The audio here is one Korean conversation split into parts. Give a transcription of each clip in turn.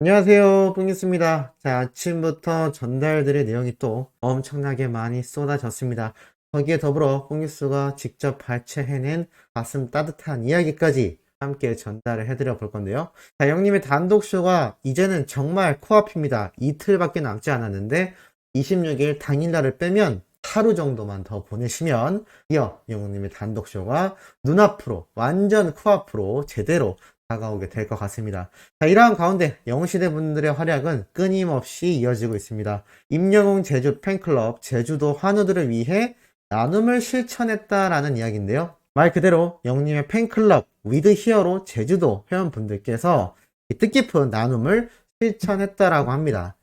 안녕하세요. 뿡이스입니다. 자, 아침부터 전달드릴 내용이 또 엄청나게 많이 쏟아졌습니다. 거기에 더불어 뿡이스가 직접 발췌해낸 가슴 따뜻한 이야기까지 함께 전달을 해드려 볼 건데요. 자, 영님의 단독쇼가 이제는 정말 코앞입니다. 이틀밖에 남지 않았는데 26일 당일날을 빼면 하루 정도만 더 보내시면 이어 영웅님의 단독쇼가 눈앞으로 완전 코앞으로 제대로 다가오게 될 것 같습니다. 자, 이러한 가운데 영웅시대 분들의 활약은 끊임없이 이어지고 있습니다. 임영웅 제주 팬클럽 제주도 환우들을 위해 나눔을 실천했다라는 이야기인데요. 말 그대로 영웅님의 팬클럽 위드 히어로 제주도 회원분들께서 이 뜻깊은 나눔을 실천했다라고 합니다.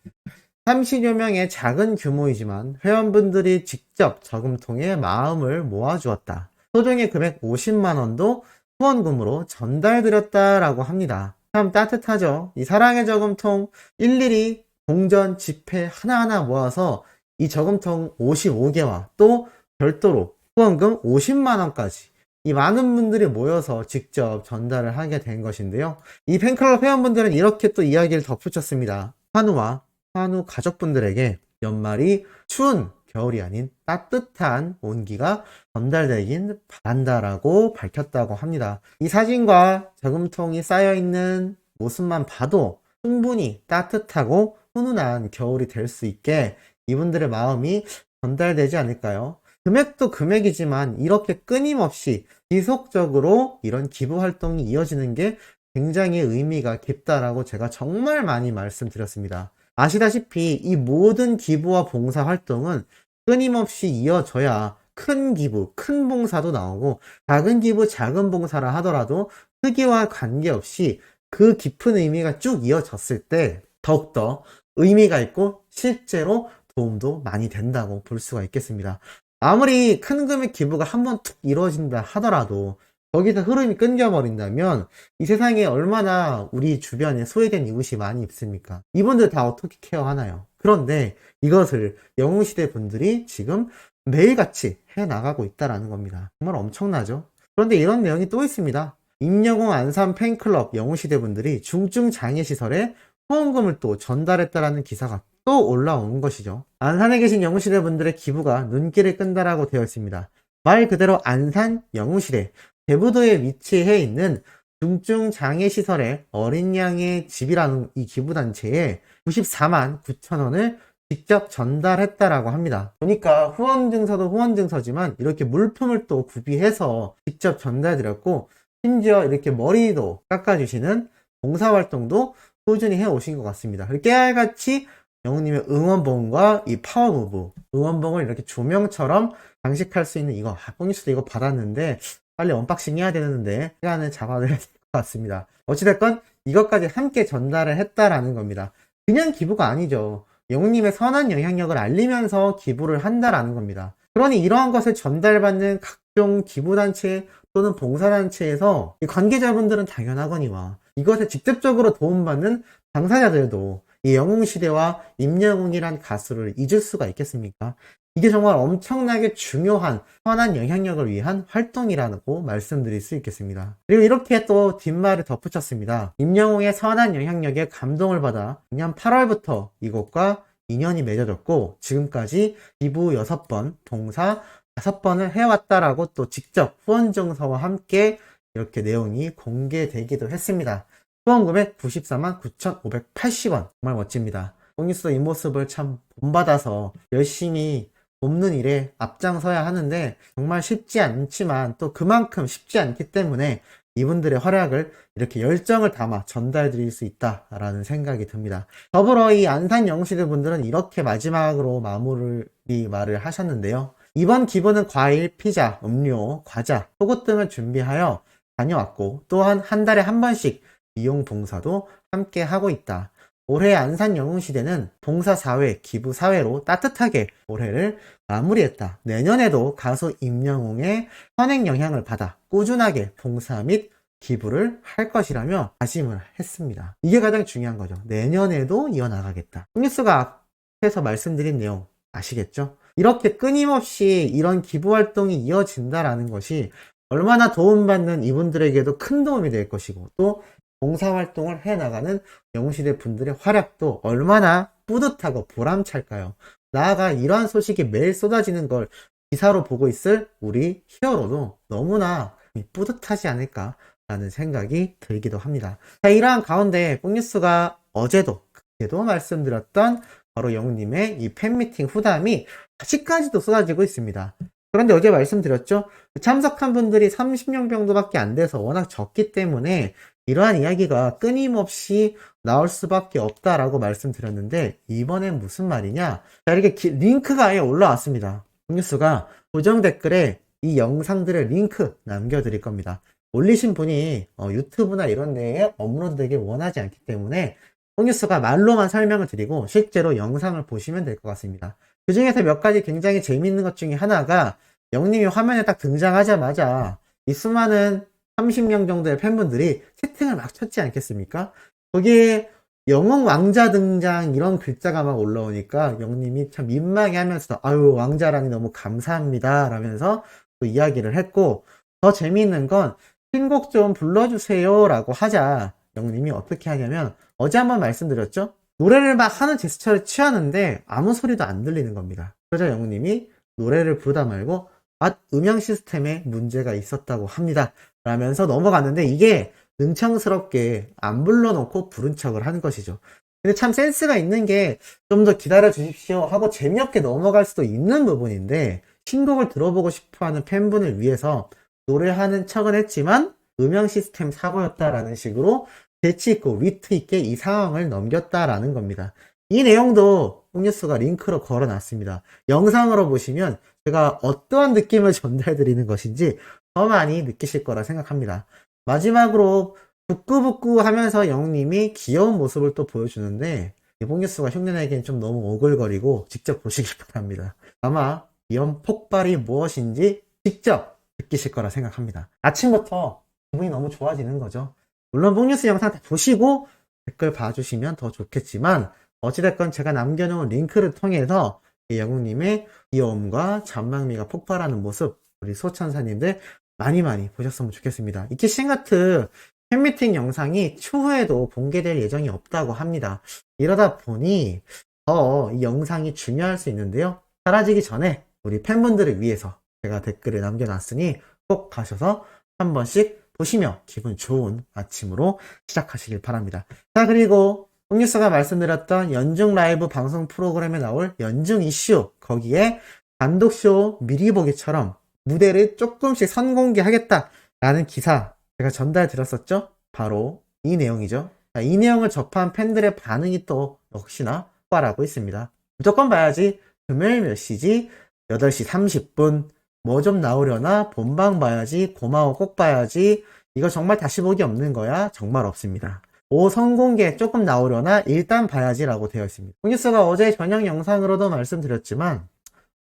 30여 명의 작은 규모이지만 회원분들이 직접 저금통에 마음을 모아주었다. 소정의 금액 50만 원도 후원금으로 전달드렸다라고 합니다. 참 따뜻하죠? 이 사랑의 저금통 일일이 동전 지폐 하나하나 모아서 이 저금통 55개와 또 별도로 후원금 50만 원까지 이 많은 분들이 모여서 직접 전달을 하게 된 것인데요. 이 팬클럽 회원분들은 이렇게 또 이야기를 덧붙였습니다. 환우와 환우 가족분들에게 연말이 추운 겨울이 아닌 따뜻한 온기가 전달되긴 바란다라고 밝혔다고 합니다. 이 사진과 저금통이 쌓여있는 모습만 봐도 충분히 따뜻하고 훈훈한 겨울이 될 수 있게 이분들의 마음이 전달되지 않을까요? 금액도 금액이지만 이렇게 끊임없이 지속적으로 이런 기부 활동이 이어지는 게 굉장히 의미가 깊다라고 제가 정말 많이 말씀드렸습니다. 아시다시피 이 모든 기부와 봉사 활동은 끊임없이 이어져야 큰 기부, 큰 봉사도 나오고 작은 기부, 작은 봉사를 하더라도 크기와 관계없이 그 깊은 의미가 쭉 이어졌을 때 더욱더 의미가 있고 실제로 도움도 많이 된다고 볼 수가 있겠습니다. 아무리 큰 금액 기부가 한 번 툭 이루어진다 하더라도 거기서 흐름이 끊겨버린다면 이 세상에 얼마나 우리 주변에 소외된 이웃이 많이 있습니까? 이분들 다 어떻게 케어하나요? 그런데 이것을 영웅시대 분들이 지금 매일같이 해나가고 있다라는 겁니다. 정말 엄청나죠? 그런데 이런 내용이 또 있습니다. 임영웅 안산 팬클럽 영웅시대 분들이 중증 장애시설에 후원금을 또 전달했다라는 기사가 또 올라온 것이죠. 안산에 계신 영웅시대 분들의 기부가 눈길을 끈다라고 되어 있습니다. 말 그대로 안산 영웅시대 대부도에 위치해 있는 중증 장애 시설의 어린 양의 집이라는 이 기부단체에 94만 9천 원을 직접 전달했다라고 합니다. 보니까 후원 증서도 후원 증서지만 이렇게 물품을 또 구비해서 직접 전달드렸고 심지어 이렇게 머리도 깎아주시는 봉사활동도 꾸준히 해오신 것 같습니다. 깨알같이 영웅님의 응원봉과 이 파워무브 응원봉을 이렇게 조명처럼 장식할 수 있는 이거 아, 뽕니스도 이거 받았는데 빨리 언박싱 해야 되는데 시간을 잡아야 될 것 같습니다. 어찌됐건 이것까지 함께 전달을 했다라는 겁니다. 그냥 기부가 아니죠. 영웅님의 선한 영향력을 알리면서 기부를 한다라는 겁니다. 그러니 이러한 것을 전달받는 각종 기부단체 또는 봉사단체에서 관계자분들은 당연하거니와 이것에 직접적으로 도움받는 당사자들도 이 영웅시대와 임영웅이란 가수를 잊을 수가 있겠습니까? 이게 정말 엄청나게 중요한 선한 영향력을 위한 활동이라고 말씀드릴 수 있겠습니다. 그리고 이렇게 또 뒷말을 덧붙였습니다. 임영웅의 선한 영향력에 감동을 받아 작년 8월부터 이곳과 인연이 맺어졌고 지금까지 기부 6번, 봉사 5번을 해왔다라고 또 직접 후원 증서와 함께 이렇게 내용이 공개되기도 했습니다. 후원 금액 94만 9,580원. 정말 멋집니다. 뽕니스도 이 모습을 참 본받아서 열심히 돕는 일에 앞장서야 하는데 정말 쉽지 않지만 또 그만큼 쉽지 않기 때문에 이분들의 활약을 이렇게 열정을 담아 전달 드릴 수 있다라는 생각이 듭니다. 더불어 이 안산 영시대 분들은 이렇게 마지막으로 마무리 말을 하셨는데요. 이번 기부는 과일, 피자, 음료, 과자, 속옷 등을 준비하여 다녀왔고 또한 한 달에 한 번씩 이용 봉사도 함께 하고 있다. 올해 안산 영웅시대는 봉사사회, 기부사회로 따뜻하게 올해를 마무리했다. 내년에도 가수 임영웅의 선행 영향을 받아 꾸준하게 봉사 및 기부를 할 것이라며 다짐을 했습니다. 이게 가장 중요한 거죠. 내년에도 이어나가겠다. 뉴스가 앞에서 말씀드린 내용 아시겠죠? 이렇게 끊임없이 이런 기부 활동이 이어진다라는 것이 얼마나 도움받는 이분들에게도 큰 도움이 될 것이고 또 봉사활동을 해나가는 영웅시대 분들의 활약도 얼마나 뿌듯하고 보람찰까요? 나아가 이러한 소식이 매일 쏟아지는 걸 기사로 보고 있을 우리 히어로도 너무나 뿌듯하지 않을까 라는 생각이 들기도 합니다. 자, 이러한 가운데 뽕뉴스가 어제도 그때도 말씀드렸던 바로 영웅님의 이 팬미팅 후담이 아직까지도 쏟아지고 있습니다. 그런데 어제 말씀드렸죠? 참석한 분들이 30명 정도밖에 안 돼서 워낙 적기 때문에 이러한 이야기가 끊임없이 나올 수밖에 없다라고 말씀드렸는데 이번엔 무슨 말이냐? 자, 이렇게 기- 링크가 아예 올라왔습니다. 뉴스가 고정 댓글에 이 영상들의 링크 남겨드릴 겁니다. 올리신 분이 어, 유튜브나 이런 데에 업로드되길 원하지 않기 때문에 홍뉴스가 말로만 설명을 드리고 실제로 영상을 보시면 될 것 같습니다. 그 중에서 몇 가지 굉장히 재미있는 것 중에 하나가 영님이 화면에 딱 등장하자마자 이 수많은 30명 정도의 팬분들이 채팅을 막 쳤지 않겠습니까? 거기에 영웅 왕자 등장 이런 글자가 막 올라오니까 영님이 참 민망해 하면서 아유 왕자라니 너무 감사합니다 라면서 또 이야기를 했고 더 재미있는 건 신곡 좀 불러주세요 라고 하자 영님이 어떻게 하냐면 어제 한번 말씀드렸죠? 노래를 막 하는 제스처를 취하는데 아무 소리도 안 들리는 겁니다. 그러자 영님이 노래를 부르다 말고 아 음향 시스템에 문제가 있었다고 합니다. 라면서 넘어갔는데 이게 능청스럽게 안 불러놓고 부른 척을 한 것이죠. 근데 참 센스가 있는 게 좀 더 기다려 주십시오 하고 재미없게 넘어갈 수도 있는 부분인데 신곡을 들어보고 싶어 하는 팬분을 위해서 노래하는 척은 했지만 음향 시스템 사고였다라는 식으로 재치 있고 위트 있게 이 상황을 넘겼다라는 겁니다. 이 내용도 홍뉴스가 링크로 걸어놨습니다. 영상으로 보시면 제가 어떠한 느낌을 전달드리는 것인지 더 많이 느끼실 거라 생각합니다. 마지막으로 부끄부끄 하면서 영님이 귀여운 모습을 또 보여주는데 홍뉴스가 흉내내기엔 좀 너무 오글거리고 직접 보시길 바랍니다. 아마 이런 폭발이 무엇인지 직접 느끼실 거라 생각합니다. 아침부터 기분이 너무 좋아지는 거죠. 물론 뽕뉴스 영상 다 보시고 댓글 봐주시면 더 좋겠지만 어찌됐건 제가 남겨놓은 링크를 통해서 이 영웅님의 귀여움과 잔망미가 폭발하는 모습 우리 소천사님들 많이 많이 보셨으면 좋겠습니다. 이 키싱가트 팬미팅 영상이 추후에도 공개될 예정이 없다고 합니다. 이러다 보니 더 이 영상이 중요할 수 있는데요. 사라지기 전에 우리 팬분들을 위해서 제가 댓글을 남겨놨으니 꼭 가셔서 한 번씩 보시며 기분 좋은 아침으로 시작하시길 바랍니다. 자, 그리고 홍뉴스가 말씀드렸던 연중 라이브 방송 프로그램에 나올 연중 이슈, 거기에 단독쇼 미리 보기처럼 무대를 조금씩 선공개하겠다라는 기사 제가 전달 드렸었죠? 바로 이 내용이죠. 자, 이 내용을 접한 팬들의 반응이 또 역시나 폭발하고 있습니다. 무조건 봐야지. 금요일 몇 시지? 8시 30분. 뭐 좀 나오려나? 본방 봐야지. 고마워 꼭 봐야지. 이거 정말 다시 보기 없는 거야? 정말 없습니다. 오 선공개 조금 나오려나? 일단 봐야지라고 되어 있습니다. 뉴스가 어제 저녁 영상으로도 말씀드렸지만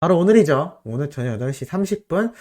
바로 오늘이죠. 오늘 저녁 8시 30분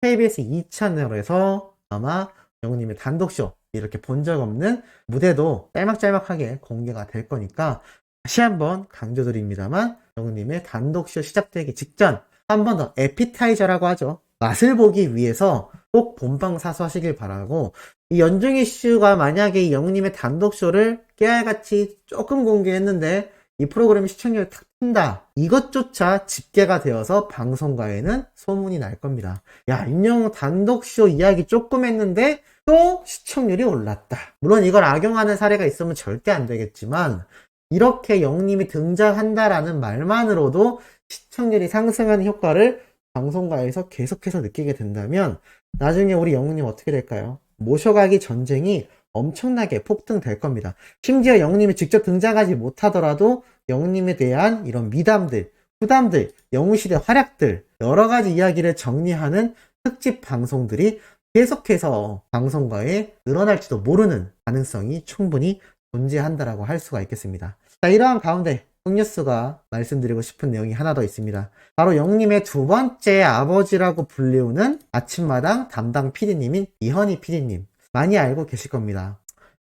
KBS 2채널에서 아마 영우님의 단독쇼 이렇게 본 적 없는 무대도 짤막짤막하게 공개가 될 거니까 다시 한번 강조드립니다만 영우님의 단독쇼 시작되기 직전 한 번 더 에피타이저라고 하죠. 맛을 보기 위해서 꼭 본방 사수하시길 바라고 이 연중 이슈가 만약에 이 영우님의 단독쇼를 깨알같이 조금 공개했는데 이 프로그램 시청률 탁 튄다. 이것조차 집계가 되어서 방송가에는 소문이 날 겁니다. 야, 임영웅 단독쇼 이야기 조금 했는데 또 시청률이 올랐다. 물론 이걸 악용하는 사례가 있으면 절대 안 되겠지만 이렇게 영님이 등장한다라는 말만으로도 시청률이 상승하는 효과를 방송가에서 계속해서 느끼게 된다면 나중에 우리 영웅님 어떻게 될까요? 모셔가기 전쟁이 엄청나게 폭등될 겁니다. 심지어 영웅님이 직접 등장하지 못하더라도 영웅님에 대한 이런 미담들, 후담들, 영웅시대 활약들, 여러 가지 이야기를 정리하는 특집 방송들이 계속해서 방송가에 늘어날지도 모르는 가능성이 충분히 존재한다라고 할 수가 있겠습니다. 자, 이러한 가운데 홍뉴스가 말씀드리고 싶은 내용이 하나 더 있습니다. 바로 영님의 두 번째 아버지라고 불리우는 아침마당 담당 PD님인 이현희 PD님. 많이 알고 계실 겁니다.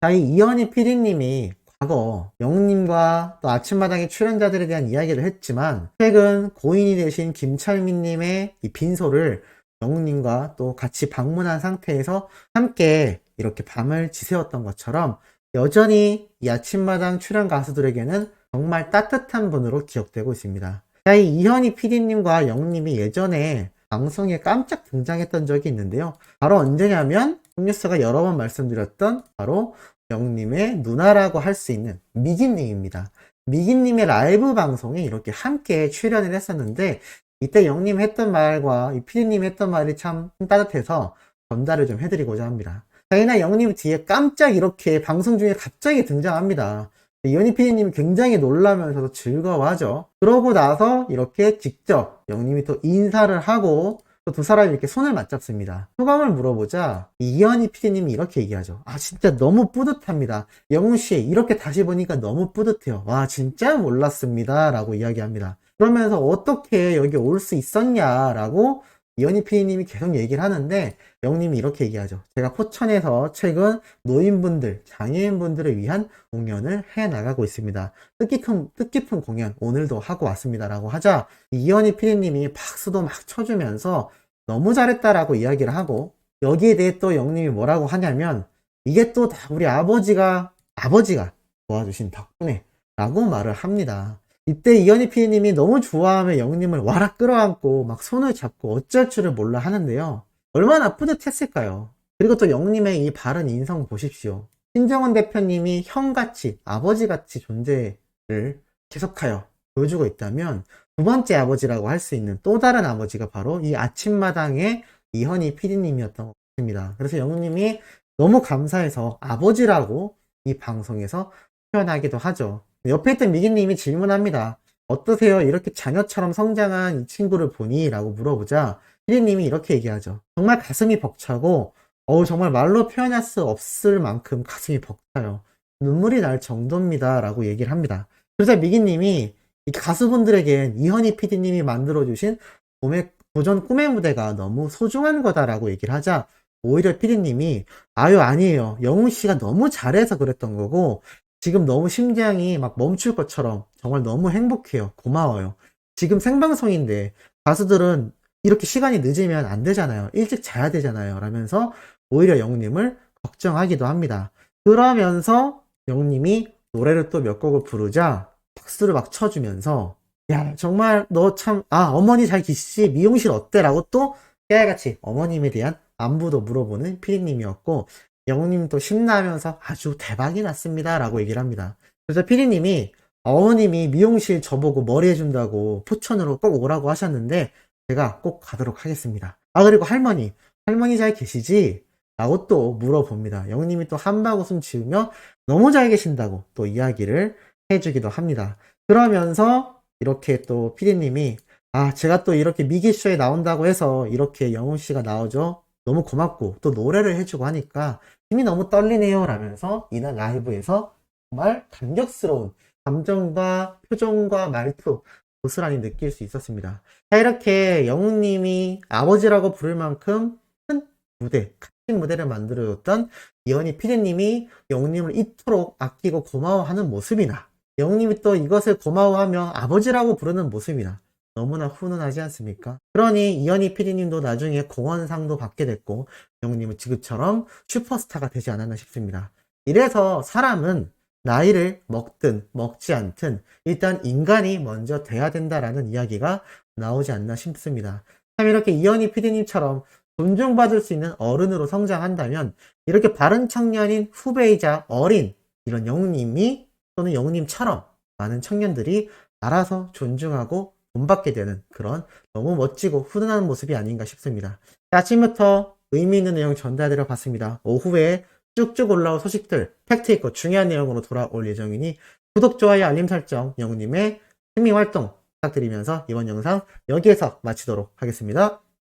자, 이 이현희 PD님이 과거 영님과 또 아침마당의 출연자들에 대한 이야기를 했지만 최근 고인이 되신 김철민님의 이 빈소를 영웅님과 또 같이 방문한 상태에서 함께 이렇게 밤을 지새웠던 것처럼 여전히 이 아침마당 출연 가수들에게는 정말 따뜻한 분으로 기억되고 있습니다. 자, 이 이현희 PD님과 영님이 예전에 방송에 깜짝 등장했던 적이 있는데요. 바로 언제냐면 홈뉴스가 여러 번 말씀드렸던 바로 영님의 누나라고 할 수 있는 미기님입니다. 미기님의 라이브 방송에 이렇게 함께 출연을 했었는데 이때 영님 했던 말과 이 피디님 했던 말이 참 따뜻해서 전달을 좀 해드리고자 합니다. 저희나 영님 뒤에 깜짝 이렇게 방송 중에 갑자기 등장합니다. 이현희 PD님이 굉장히 놀라면서도 즐거워하죠. 그러고 나서 이렇게 직접 영님이 또 인사를 하고 또 두 사람이 이렇게 손을 맞잡습니다. 소감을 물어보자 이현희 PD님이 이렇게 얘기하죠. 아 진짜 너무 뿌듯합니다. 영웅 씨 이렇게 다시 보니까 너무 뿌듯해요. 와 진짜 몰랐습니다. 라고 이야기합니다. 그러면서 어떻게 여기 올 수 있었냐라고 이현희 PD님이 계속 얘기를 하는데 영님이 이렇게 얘기하죠. 제가 포천에서 최근 노인분들, 장애인분들을 위한 공연을 해 나가고 있습니다. 뜻깊은, 뜻깊은 공연 오늘도 하고 왔습니다라고 하자 이현희 PD님이 박수도 막 쳐주면서 너무 잘했다라고 이야기를 하고 여기에 대해 또 영님이 뭐라고 하냐면 이게 또 다 우리 아버지가 아버지가 도와주신 덕분에 라고 말을 합니다. 이때 이현희 PD님이 너무 좋아하며 영님을 와락 끌어안고 막 손을 잡고 어쩔 줄을 몰라 하는데요. 얼마나 뿌듯했을까요? 그리고 또 영님의 이 바른 인성 보십시오. 신정원 대표님이 형같이 아버지같이 존재를 계속하여 보여주고 있다면 두 번째 아버지라고 할 수 있는 또 다른 아버지가 바로 이 아침마당의 이현희 PD님이었던 것 같습니다. 그래서 영님이 너무 감사해서 아버지라고 이 방송에서 표현하기도 하죠. 옆에 있던 미기님이 질문합니다. 어떠세요? 이렇게 자녀처럼 성장한 이 친구를 보니? 라고 물어보자 피디님이 이렇게 얘기하죠. 정말 가슴이 벅차고 어우 정말 말로 표현할 수 없을 만큼 가슴이 벅차요. 눈물이 날 정도입니다. 라고 얘기를 합니다. 그래서 미기님이 이 가수분들에겐 이현희 PD님이 만들어주신 봄의 도전 꿈의 무대가 너무 소중한 거다라고 얘기를 하자 오히려 PD님이 아유 아니에요. 영웅 씨가 너무 잘해서 그랬던 거고 지금 너무 심장이 막 멈출 것처럼 정말 너무 행복해요. 고마워요. 지금 생방송인데 가수들은 이렇게 시간이 늦으면 안 되잖아요. 일찍 자야 되잖아요. 라면서 오히려 영웅님을 걱정하기도 합니다. 그러면서 영웅님이 노래를 또 몇 곡을 부르자 박수를 막 쳐주면서 야 정말 너 참 아 어머니 잘 계시지 미용실 어때? 라고 또 깨알같이 어머님에 대한 안부도 물어보는 피디님이었고 영웅님도 신나면서 아주 대박이 났습니다. 라고 얘기를 합니다. 그래서 피디님이 어머님이 미용실 저보고 머리 해준다고 포천으로 꼭 오라고 하셨는데 제가 꼭 가도록 하겠습니다. 아 그리고 할머니 할머니 잘 계시지? 라고 또 물어봅니다. 영웅님이 또 웃음 지으며 너무 잘 계신다고 또 이야기를 해주기도 합니다. 그러면서 이렇게 또 피디님이 아 제가 또 이렇게 미기쇼에 나온다고 해서 이렇게 영웅 씨가 나오죠. 너무 고맙고 또 노래를 해주고 하니까 힘이 너무 떨리네요 라면서 이날 라이브에서 정말 감격스러운 감정과 표정과 말투 고스란히 느낄 수 있었습니다. 자 이렇게 영웅님이 아버지라고 부를 만큼 큰 무대, 큰 무대를 만들어줬던 이현희 피디님이 영웅님을 이토록 아끼고 고마워하는 모습이나 영웅님이 또 이것을 고마워하며 아버지라고 부르는 모습이나 너무나 훈훈하지 않습니까? 그러니 이현희 PD님도 나중에 공헌상도 받게 됐고 영웅님은 지금처럼 슈퍼스타가 되지 않았나 싶습니다. 이래서 사람은 나이를 먹든 먹지 않든 일단 인간이 먼저 돼야 된다라는 이야기가 나오지 않나 싶습니다. 참 이렇게 이현희 PD님처럼 존중받을 수 있는 어른으로 성장한다면 이렇게 바른 청년인 후배이자 어린 이런 영웅님이 또는 영웅님처럼 많은 청년들이 알아서 존중하고 본받게 되는 그런 너무 멋지고 훈훈한 모습이 아닌가 싶습니다. 아침부터 의미 있는 내용 전달드려 봤습니다. 오후에 쭉쭉 올라올 소식들, 팩트 있고 중요한 내용으로 돌아올 예정이니 구독, 좋아요, 알림 설정, 영우님의 스밍 활동 부탁드리면서 이번 영상 여기에서 마치도록 하겠습니다.